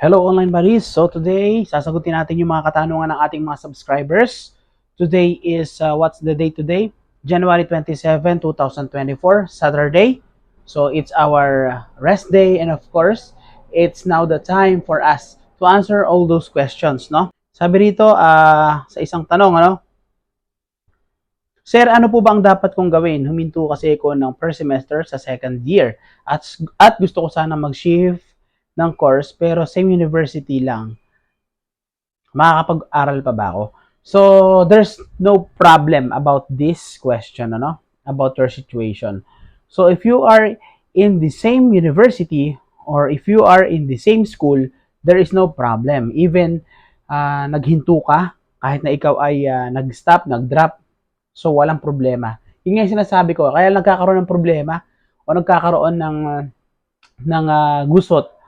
Hello online buddies! So today, sasagutin natin yung mga katanungan ng ating mga subscribers. Today is, uh, what's the date today? January 27, 2024, Saturday. So it's our rest day and of course, it's now the time for us to answer all those questions, no? Sabi rito, ah, sa isang tanong, ano? Sir, ano po ba ang dapat kong gawin? Huminto kasi ako ng first semester sa second year. At, at gusto ko sana mag-shift ng course pero same university lang. Makakapag-aral pa ba ako? So, there's no problem about this question, ano? About your situation. So, if you are in the same university or if you are in the same school, there is no problem. Even ah, naghinto ka, kahit na ikaw ay ah, nag-stop, nag-drop, so walang problema. Yun nga sinasabi ko, kaya nagkakaroon ng problema o nagkakaroon ng, ah, ng ah, gusot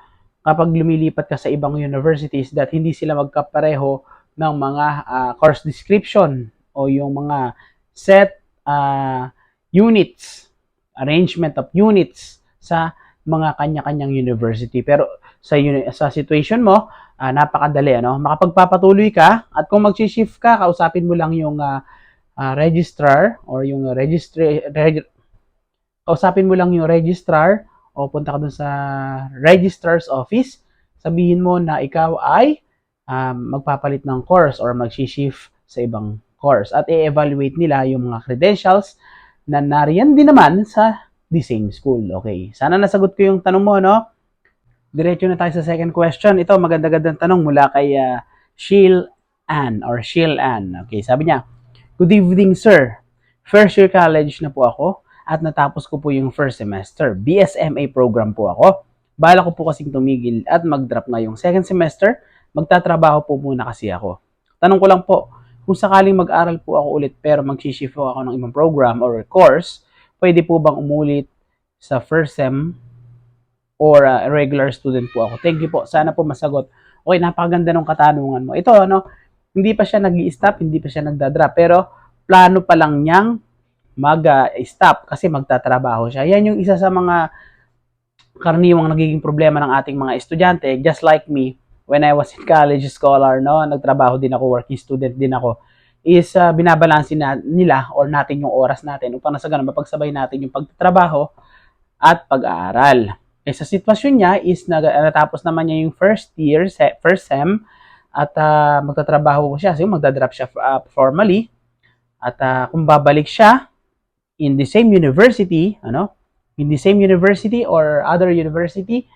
kapag lumilipat ka sa ibang universities that hindi sila magkapareho ng mga ah, course description o yung mga set ah, units, arrangement of units sa mga kanya-kanyang university. Pero sa sa situation mo, ah, napakadali ano, makapagpapatuloy ka at kung mag-shift ka, kausapin mo lang yung ah, ah, registrar or yung registry reg- kausapin mo lang yung registrar o punta ka dun sa registrar's office, sabihin mo na ikaw ay um, magpapalit ng course or mag-shift sa ibang course at i-evaluate nila yung mga credentials na nariyan din naman sa the same school. Okay, sana nasagot ko yung tanong mo, no? Diretso na tayo sa second question. Ito, maganda-gandang tanong mula kay uh, Sheil Ann or Sheil Ann. Okay, sabi niya, Good evening, sir. First year college na po ako at natapos ko po yung first semester. BSMA program po ako. Bala ko po kasing tumigil at mag-drop na yung second semester. Magtatrabaho po muna kasi ako. Tanong ko lang po, kung sakaling mag-aral po ako ulit pero mag-shift po ako ng ibang program or course, pwede po bang umulit sa first sem or uh, regular student po ako? Thank you po. Sana po masagot. Okay, napakaganda ng katanungan mo. Ito, ano, hindi pa siya nag stop hindi pa siya nagda-drop, pero plano pa lang niyang mag-stop kasi magtatrabaho siya. Yan yung isa sa mga karaniwang nagiging problema ng ating mga estudyante, just like me, when I was in college scholar, no, nagtrabaho din ako, working student din ako, is uh, binabalansin na, nila or natin yung oras natin upang nasa ganun mapagsabay natin yung pagtatrabaho at pag-aaral. Eh, sa sitwasyon niya is nag, natapos naman niya yung first year, se, first sem, at uh, magtatrabaho siya. So, magdadrop siya uh, formally. At uh, kung babalik siya in the same university, ano, in the same university or other university,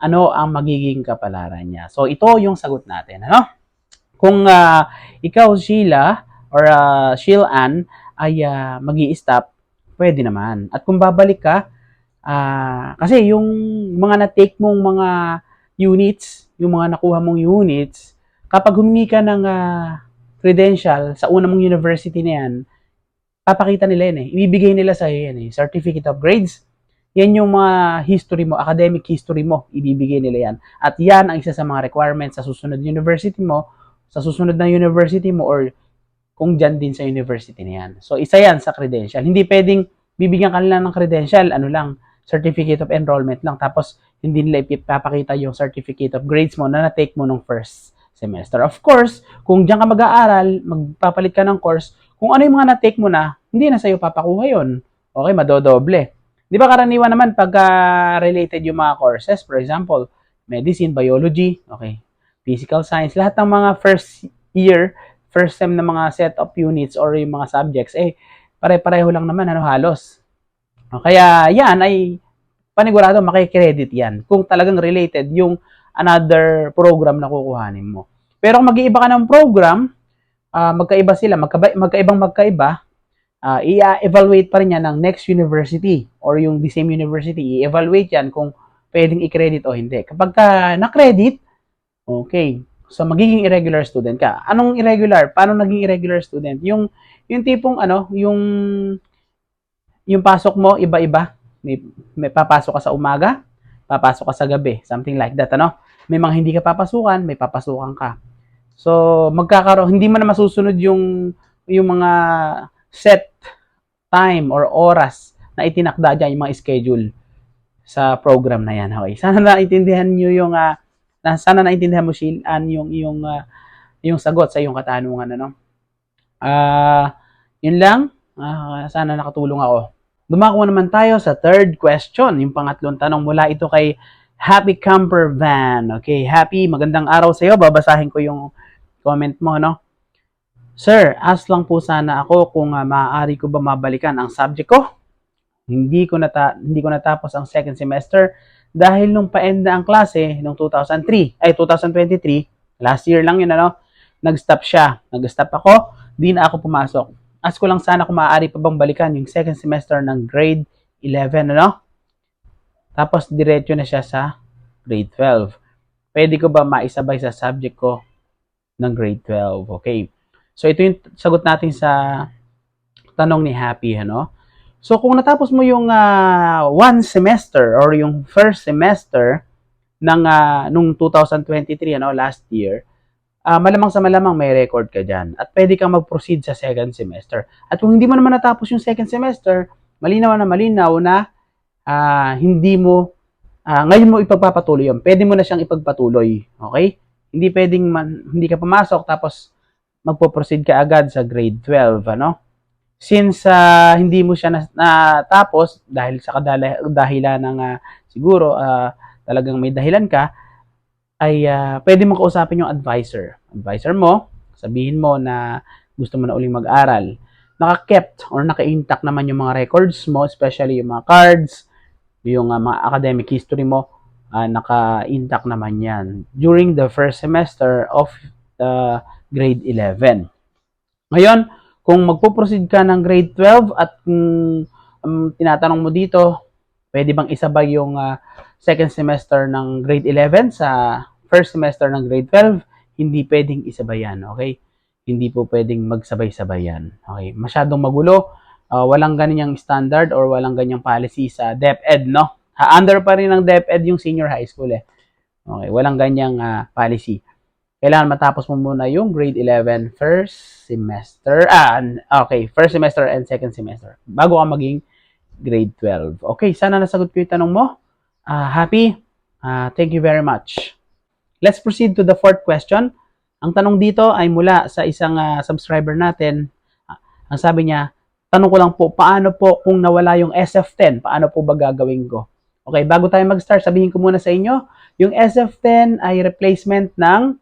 ano ang magiging kapalaran niya. So, ito yung sagot natin. Ano? Kung uh, ikaw, Sheila, or uh, Sheila Ann, ay uh, mag stop pwede naman. At kung babalik ka, uh, kasi yung mga na-take mong mga units, yung mga nakuha mong units, kapag humingi ka ng uh, credential sa una mong university na yan, papakita nila yan eh. Ibibigay nila sa yan eh. Certificate of grades. Yan yung mga history mo, academic history mo, ibibigay nila yan. At yan ang isa sa mga requirements sa susunod university mo, sa susunod na university mo, or kung dyan din sa university na yan. So, isa yan sa credential. Hindi pwedeng bibigyan ka nila ng credential, ano lang, certificate of enrollment lang, tapos hindi nila ipapakita yung certificate of grades mo na na-take mo nung first semester. Of course, kung diyan ka mag-aaral, magpapalit ka ng course, kung ano yung mga na-take mo na, hindi na sa'yo papakuha yon. Okay, madodoble. Di ba karaniwan naman pagka related yung mga courses, for example, medicine, biology, okay, physical science, lahat ng mga first year, first sem na mga set of units or yung mga subjects, eh, pare-pareho lang naman, ano, halos. Kaya yan ay panigurado makikredit yan kung talagang related yung another program na kukuhanin mo. Pero kung mag-iiba ka ng program, uh, magkaiba sila, magkaba, magkaibang magkaiba, uh, i-evaluate pa rin yan ng next university or yung the same university. I-evaluate yan kung pwedeng i-credit o hindi. Kapag ka na-credit, okay, so magiging irregular student ka. Anong irregular? Paano naging irregular student? Yung yung tipong ano, yung yung pasok mo iba-iba. May, may papasok ka sa umaga, papasok ka sa gabi, something like that, ano? May mga hindi ka papasukan, may papasukan ka. So, magkakaroon, hindi mo na masusunod yung, yung mga set time or oras na itinakda dyan, yung mga schedule sa program na yan. Okay. Sana naintindihan nyo yung uh, Na sana naintindihan mo Shilan yung yung ah, yung sagot sa iyong katanungan ano. Ah, yun lang. Ah, sana nakatulong ako. Dumako naman tayo sa third question, yung pangatlong tanong mula ito kay Happy Camper Van. Okay, Happy, magandang araw sa iyo. Babasahin ko yung comment mo, no? Sir, ask lang po sana ako kung ah, maaari ko ba mabalikan ang subject ko. Hindi ko nata hindi ko natapos ang second semester dahil nung pa-end na ang klase nung 2003, ay 2023, last year lang yun ano, nag-stop siya. Nag-stop ako, di na ako pumasok. Ask ko lang sana kung maaari pa bang balikan yung second semester ng grade 11, ano? Tapos diretso na siya sa grade 12. Pwede ko ba maisabay sa subject ko ng grade 12? Okay. So ito yung sagot natin sa tanong ni Happy, ano? So kung natapos mo yung ah, one semester or yung first semester ng ah, nung 2023, ano, last year, ah, malamang sa malamang may record ka dyan. At pwede kang mag-proceed sa second semester. At kung hindi mo naman natapos yung second semester, malinaw na malinaw na ah, hindi mo, ah, ngayon mo ipagpapatuloy yun. Pwede mo na siyang ipagpatuloy. Okay? Hindi pwedeng man, hindi ka pumasok tapos magpo-proceed ka agad sa grade 12, ano? Since ah, hindi mo siya natapos dahil sa kadala- dahilan ng ah, siguro ah, talagang may dahilan ka, ay ah, pwede mo kausapin yung advisor. Advisor mo, sabihin mo na gusto mo na uling mag-aral. Naka-kept or naka-intact naman yung mga records mo, especially yung mga cards, yung ah, mga academic history mo, ah, naka-intact naman yan during the first semester of the grade 11. Ngayon, kung magpo-proceed ka ng grade 12 at kung um, tinatanong mo dito, pwede bang isabay yung ah, second semester ng grade 11 sa first semester ng grade 12? Hindi pwedeng isabay yan, okay? Hindi po pwedeng magsabay-sabay yan. Okay? Masyadong magulo. Ah, walang ganyang standard or walang ganyang policy sa DepEd, no? Ha, under pa rin ng DepEd yung senior high school eh. Okay, walang ganyang ah, policy kailangan matapos mo muna yung grade 11 first semester. Ah, okay, first semester and second semester. Bago ka maging grade 12. Okay, sana nasagot ko yung tanong mo. Ah, happy? Ah, thank you very much. Let's proceed to the fourth question. Ang tanong dito ay mula sa isang ah, subscriber natin. Ah, ang sabi niya, tanong ko lang po, paano po kung nawala yung SF10? Paano po ba gagawin ko? Okay, bago tayo mag-start, sabihin ko muna sa inyo, yung SF10 ay replacement ng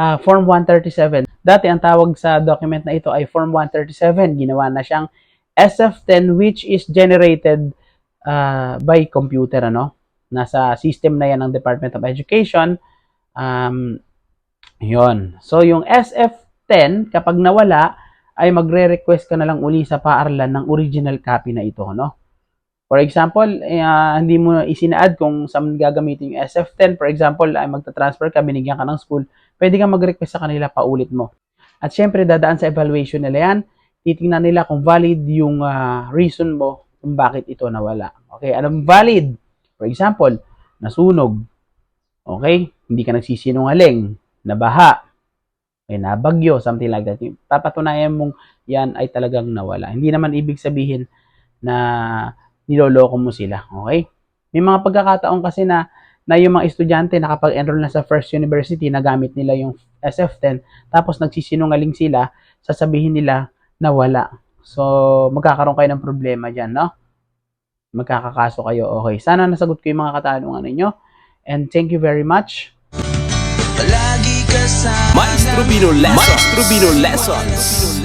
ah, Form 137. Dati ang tawag sa document na ito ay Form 137. Ginawa na siyang SF10 which is generated ah, by computer ano. Nasa system na yan ng Department of Education. Um, yon. So yung SF10 kapag nawala ay magre-request ka na lang uli sa paaralan ng original copy na ito, no? For example, ah, hindi mo isinaad kung saan gagamitin yung SF10. For example, ay magta-transfer ka, binigyan ka ng school, pwede kang mag-request sa kanila paulit mo. At syempre, dadaan sa evaluation nila yan. Titingnan nila kung valid yung ah, reason mo kung bakit ito nawala. Okay, anong valid? For example, nasunog. Okay, hindi ka nagsisinungaling. Nabaha. May nabagyo, something like that. Papatunayan mong yan ay talagang nawala. Hindi naman ibig sabihin na niloloko mo sila. Okay? May mga pagkakataon kasi na na yung mga estudyante nakapag-enroll na sa first university, nagamit nila yung SF10, tapos nagsisinungaling sila, sasabihin nila na wala. So, magkakaroon kayo ng problema dyan, no? Magkakakaso kayo. Okay. Sana nasagot ko yung mga katanungan ninyo. And thank you very much. Kasama Maestro Bino Lessons. Maestro Bino Lessons.